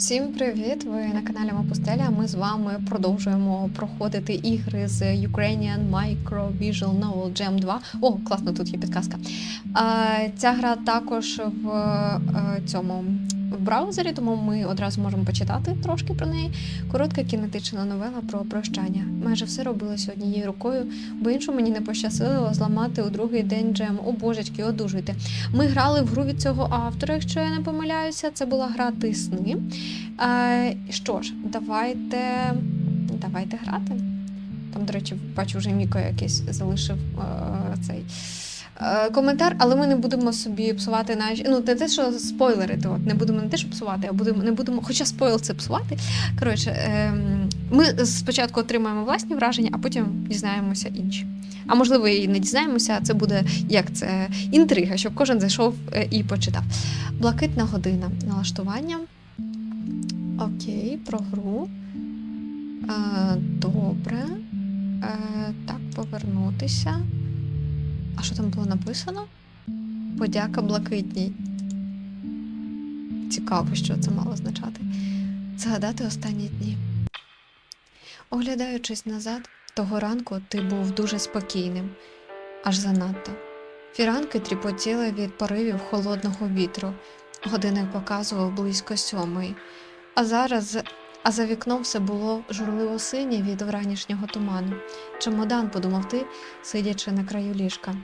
Всім привіт! Ви на каналі Мапустеля. Ми з вами продовжуємо проходити ігри з Ukrainian Micro Visual Novel Jam 2. О, класно, тут є підказка. Ця гра також в е, цьому браузері, тому ми одразу можемо почитати трошки про неї. Коротка кінетична новела про прощання. Майже все робилося однією рукою, бо іншому мені не пощастило зламати у другий день джем. О божечки, одужуйте. Ми грали в гру від цього автора, якщо я не помиляюся. Це була гра Тисни. Е, що ж, давайте, давайте грати. Там, до речі, бачу, вже Міко якийсь залишив е, цей е, коментар, але ми не будемо собі псувати наші. Ну, не те, що спойлерити, от не будемо не те, що псувати, а будемо не будемо, хоча спойл це псувати. Коротше, е, ми спочатку отримаємо власні враження, а потім дізнаємося інші. А можливо, і не дізнаємося, а це буде як це інтрига, щоб кожен зайшов е, і почитав. Блакитна година налаштування. Окей, про гру. Е, добре. Е, так, повернутися. А що там було написано? Подяка блакитній. Цікаво, що це мало означати. Згадати останні дні. Оглядаючись назад, того ранку ти був дуже спокійним, аж занадто. Фіранки тріпотіли від поривів холодного вітру. Годинник показував близько сьомої. А зараз, а за вікном все було журливо синє від вранішнього туману. Чемодан, подумав ти, сидячи на краю ліжка.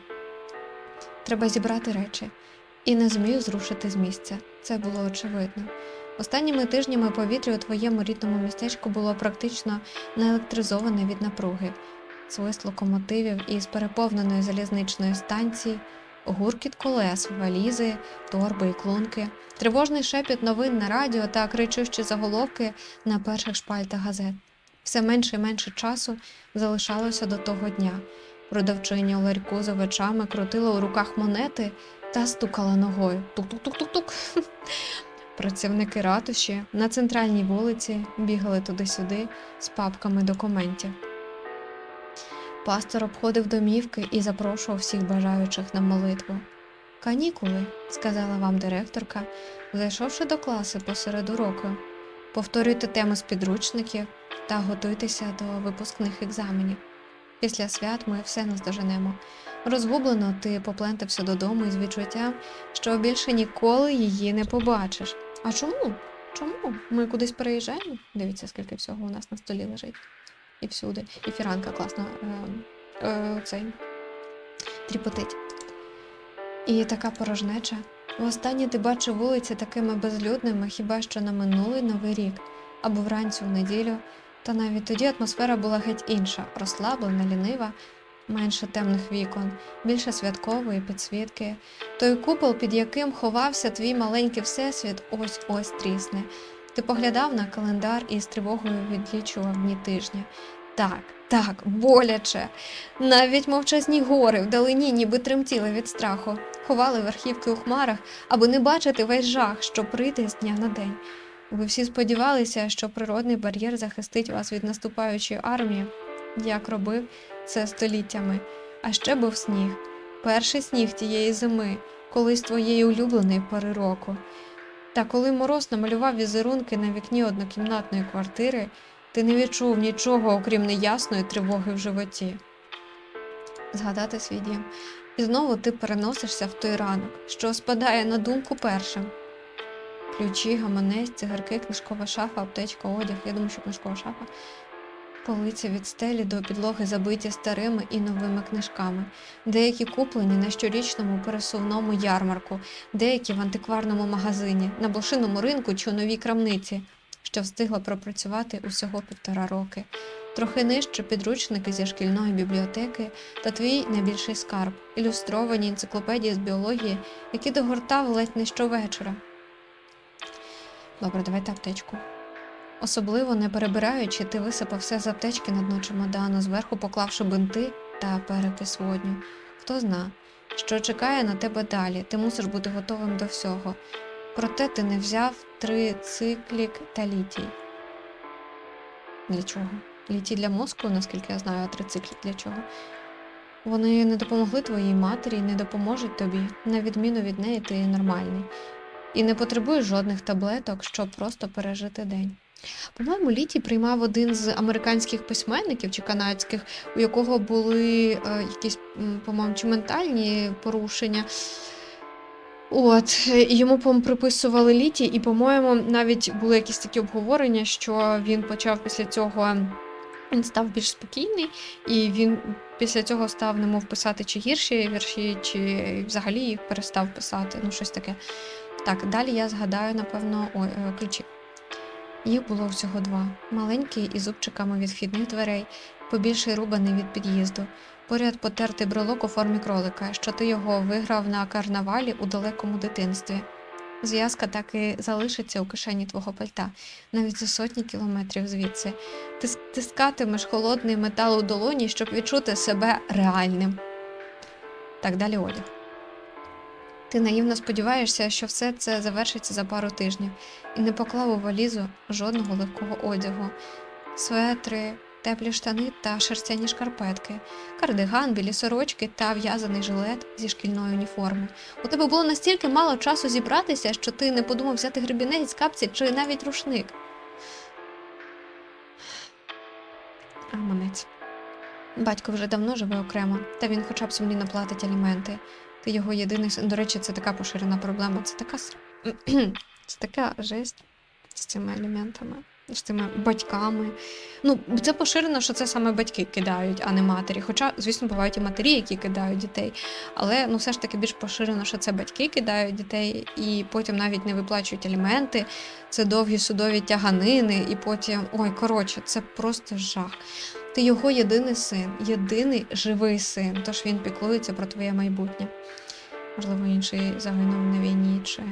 Треба зібрати речі. І не змів зрушити з місця. Це було очевидно. Останніми тижнями повітря у твоєму рідному містечку було практично наелектризоване від напруги. Свист локомотивів із переповненої залізничної станції, гуркіт колес, валізи, торби і клунки, тривожний шепіт новин на радіо та кричущі заголовки на перших шпальтах газет. Все менше і менше часу залишалося до того дня. Продавчиня у ларьку з овочами крутила у руках монети та стукала ногою. Тук-тук-тук-тук-тук. Працівники ратуші на центральній вулиці бігали туди-сюди з папками документів. Пастор обходив домівки і запрошував всіх бажаючих на молитву. Канікули, сказала вам директорка, зайшовши до класи посеред уроку. Повторюйте теми з підручників та готуйтеся до випускних екзаменів. Після свят ми все наздоженемо. Розгублено ти поплентався додому із відчуттям, що більше ніколи її не побачиш. А чому? Чому? Ми кудись переїжджаємо? Дивіться, скільки всього у нас на столі лежить. І всюди. І фіранка класно е, е, цей тріпотить. І така порожнеча. Востаннє ти бачив вулиці такими безлюдними, хіба що на минулий новий рік, або вранці у неділю, та навіть тоді атмосфера була геть інша, розслаблена, лінива, менше темних вікон, більше святкової підсвітки. Той купол, під яким ховався твій маленький всесвіт, ось ось трісне. Ти поглядав на календар і з тривогою відлічував дні тижня. Так, так, боляче. Навіть мовчазні гори вдалині ніби тремтіли від страху, ховали верхівки у хмарах, аби не бачити весь жах, що прийде з дня на день. Ви всі сподівалися, що природний бар'єр захистить вас від наступаючої армії, як робив це століттями. А ще був сніг, перший сніг тієї зими, колись твоєї улюбленої пори року. Та коли мороз намалював візерунки на вікні однокімнатної квартири, ти не відчув нічого, окрім неясної тривоги в животі. Згадати свій дім. І знову ти переносишся в той ранок, що спадає на думку першим. Ключі, гаманець, цигарки, книжкова шафа, аптечка, одяг. Я думаю, що книжкова шафа. Полиці від стелі до підлоги забиті старими і новими книжками, деякі куплені на щорічному пересувному ярмарку, деякі в антикварному магазині, на блошиному ринку чи у новій крамниці, що встигла пропрацювати усього півтора роки. Трохи нижче підручники зі шкільної бібліотеки та твій найбільший скарб, ілюстровані енциклопедії з біології, які догортав ледь не щовечора. Добре, давайте аптечку. Особливо не перебираючи, ти висипав все з аптечки на дно чемодану, зверху поклавши бинти та перепис водню. Хто зна, що чекає на тебе далі, ти мусиш бути готовим до всього. Проте ти не взяв трициклік та літій. Для чого? Літій для мозку, наскільки я знаю, а трициклік для чого? Вони не допомогли твоїй матері не допоможуть тобі. На відміну від неї, ти нормальний. і не потребуєш жодних таблеток, щоб просто пережити день. По-моєму, Літій приймав один з американських письменників чи канадських, у якого були е, якісь, по-моєму, чи ментальні порушення. От, йому по-моєму, приписували літій, і, по-моєму, навіть були якісь такі обговорення, що він почав після цього. Він став більш спокійний, і він після цього став немов писати чи гірші вірші, чи взагалі їх перестав писати. Ну, щось таке. Так, далі я згадаю, напевно, ой, е, ключі. Їх було всього два: маленький із зубчиками від вхідних дверей, побільший рубаний від під'їзду. Поряд потертий брелок у формі кролика, що ти його виграв на карнавалі у далекому дитинстві. Зв'язка так і залишиться у кишені твого пальта, навіть за сотні кілометрів звідси. Ти стискатимеш холодний метал у долоні, щоб відчути себе реальним. Так далі одяг. Ти наївно сподіваєшся, що все це завершиться за пару тижнів, і не поклав у валізу жодного легкого одягу, светри, теплі штани та шерстяні шкарпетки, кардиган, білі сорочки та в'язаний жилет зі шкільної уніформи. У тебе було настільки мало часу зібратися, що ти не подумав взяти гребінець, капці чи навіть рушник. Гаманець. Батько вже давно живе окремо, та він хоча б сумлінно платить аліменти. Ти його єдиний. До речі, це така поширена проблема. Це така це така жесть з цими аліментами, з цими батьками. Ну, це поширено, що це саме батьки кидають, а не матері. Хоча, звісно, бувають і матері, які кидають дітей. Але ну, все ж таки більш поширено, що це батьки кидають дітей, і потім навіть не виплачують аліменти. Це довгі судові тяганини, і потім. Ой, коротше, це просто жах. Ти його єдиний син, єдиний живий син, тож він піклується про твоє майбутнє. Можливо, інший загинув на війні чи.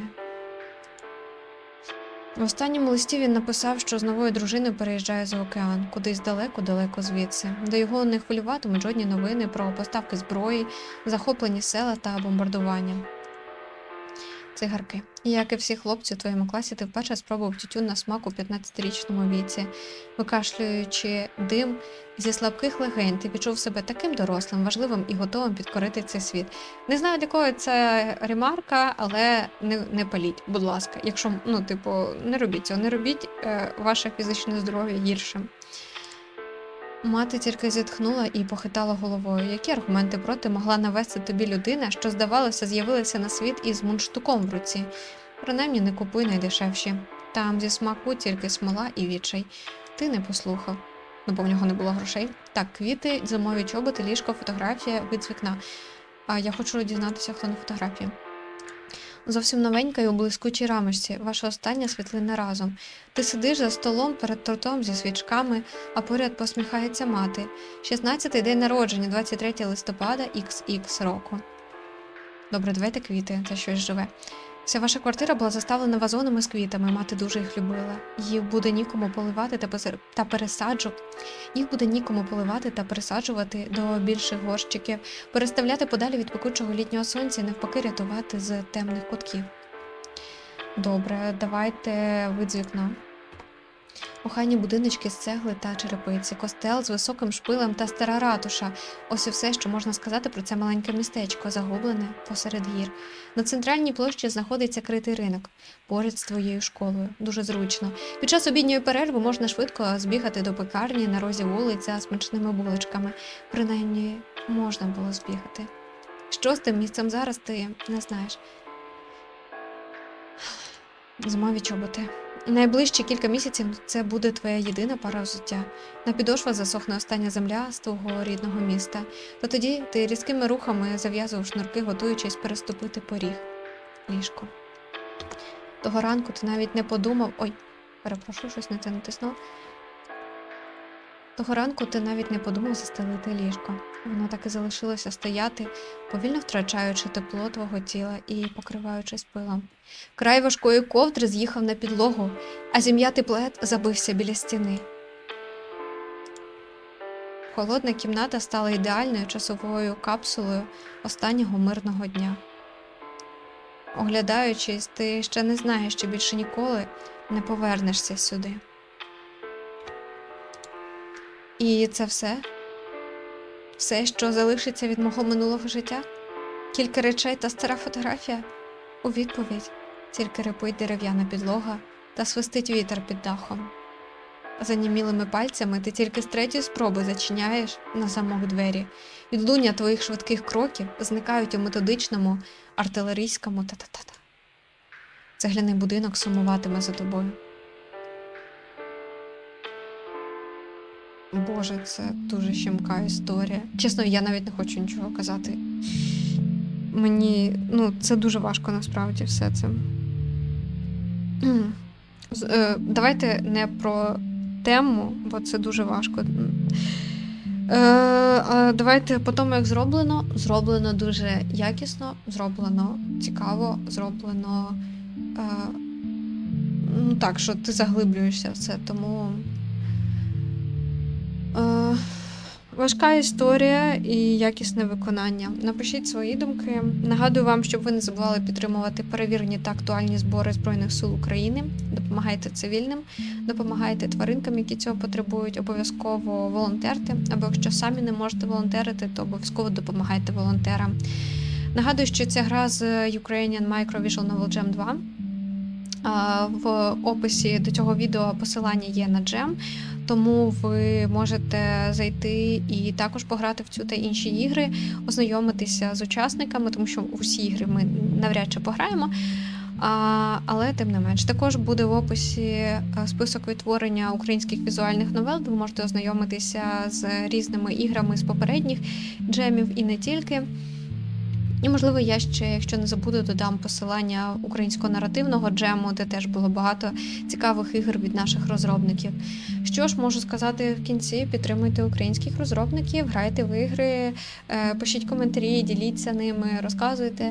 В останньому листі він написав, що з новою дружиною переїжджає за океан, кудись далеко-далеко звідси, де його не хвилюватимуть жодні новини про поставки зброї, захоплені села та бомбардування. Цигарки. Як і всі хлопці у твоєму класі, ти вперше спробував тютюн на смак у 15-річному віці. Викашлюючи дим зі слабких легень, ти відчув себе таким дорослим, важливим і готовим підкорити цей світ. Не знаю, для кого це ремарка, але не, не паліть, будь ласка. Якщо ну, типу, не робіть цього, не робіть е, ваше фізичне здоров'я гіршим. Мати тільки зітхнула і похитала головою. Які аргументи проти могла навести тобі людина, що, здавалося, з'явилася на світ із мундштуком в руці? Принаймні не купуй найдешевші. Там зі смаку тільки смола і відчай. Ти не послухав. Ну, бо в нього не було грошей. Так, квіти, зимові чоботи, ліжко, фотографія, вид з вікна. А я хочу дізнатися, хто на фотографії. Зовсім новенька і у блискучій рамочці, ваша остання світлина разом. Ти сидиш за столом перед тортом зі свічками, а поряд посміхається мати. 16-й день народження, 23 листопада, XX року. Добре, давайте квіти, це щось живе. Вся ваша квартира була заставлена вазонами з квітами, мати дуже їх любила. Їх буде нікому поливати та, та пересаджу. Їх буде нікому поливати та пересаджувати до більших горщиків, переставляти подалі від пекучого літнього сонця і навпаки рятувати з темних кутків. Добре, давайте вид з вікна. Охайні будиночки з цегли та черепиці, костел з високим шпилем та стара ратуша. Ось і все, що можна сказати про це маленьке містечко, загублене посеред гір. На центральній площі знаходиться критий ринок поряд з твоєю школою. Дуже зручно. Під час обідньої перерви можна швидко збігати до пекарні на розі вулиць за смачними булочками. Принаймні можна було збігати. Що з тим місцем зараз ти не знаєш. Зимові чоботи. Найближчі кілька місяців це буде твоя єдина пара взуття. На підошвах засохне остання земля з твого рідного міста. Та тоді ти різкими рухами зав'язував шнурки, готуючись переступити поріг. Ліжко. Того ранку ти навіть не подумав. Ой, перепрошую, щось не це натиснула. Того ранку ти навіть не подумав застелити ліжко. Воно так і залишилося стояти, повільно втрачаючи тепло твого тіла і покриваючись пилом. Край важкої ковдри з'їхав на підлогу, а зім'ятий плед забився біля стіни. Холодна кімната стала ідеальною часовою капсулою останнього мирного дня. Оглядаючись, ти ще не знаєш, що більше ніколи не повернешся сюди. І це все? Все, що залишиться від мого минулого життя? Кілька речей та стара фотографія? У відповідь тільки рипить дерев'яна підлога та свистить вітер під дахом. Занімілими пальцями ти тільки з третьої спроби зачиняєш на замок двері. Відлуння твоїх швидких кроків зникають у методичному артилерійському та-та-та-та. Цегляний будинок сумуватиме за тобою. Боже, це дуже щемка історія. Чесно, я навіть не хочу нічого казати. Мені, ну, це дуже важко насправді все це. Е, Давайте не про тему, бо це дуже важко. Е, давайте по тому, як зроблено. Зроблено дуже якісно, зроблено цікаво, зроблено. Е, ну так, що ти заглиблюєшся в це, тому. Е, важка історія і якісне виконання. Напишіть свої думки. Нагадую вам, щоб ви не забували підтримувати перевірені та актуальні збори Збройних сил України. Допомагайте цивільним, допомагайте тваринкам, які цього потребують. Обов'язково волонтерте. Або якщо самі не можете волонтерити, то обов'язково допомагайте волонтерам. Нагадую, що ця гра з Ukrainian Micro Visual Novel Jam 2. В описі до цього відео посилання є на джем, тому ви можете зайти і також пограти в цю та інші ігри, ознайомитися з учасниками, тому що усі ігри ми навряд чи пограємо. А, але тим не менш, також буде в описі е, список відтворення українських візуальних новел, ви можете ознайомитися з різними іграми з попередніх джемів і не тільки. І, можливо, я ще, якщо не забуду, додам посилання українського наративного джему, де теж було багато цікавих ігор від наших розробників. Що ж можу сказати в кінці: підтримуйте українських розробників, грайте в ігри, е, пишіть коментарі, діліться ними, розказуйте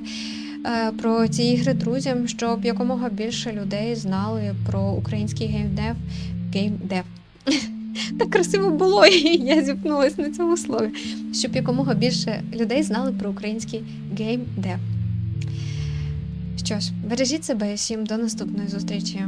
е, про ці ігри друзям, щоб якомога більше людей знали про український геймдев. Геймдев. Так красиво було, і я зіпнулася на цьому слові. Щоб якомога більше людей знали про український геймдев. Що ж, бережіть себе і всім до наступної зустрічі.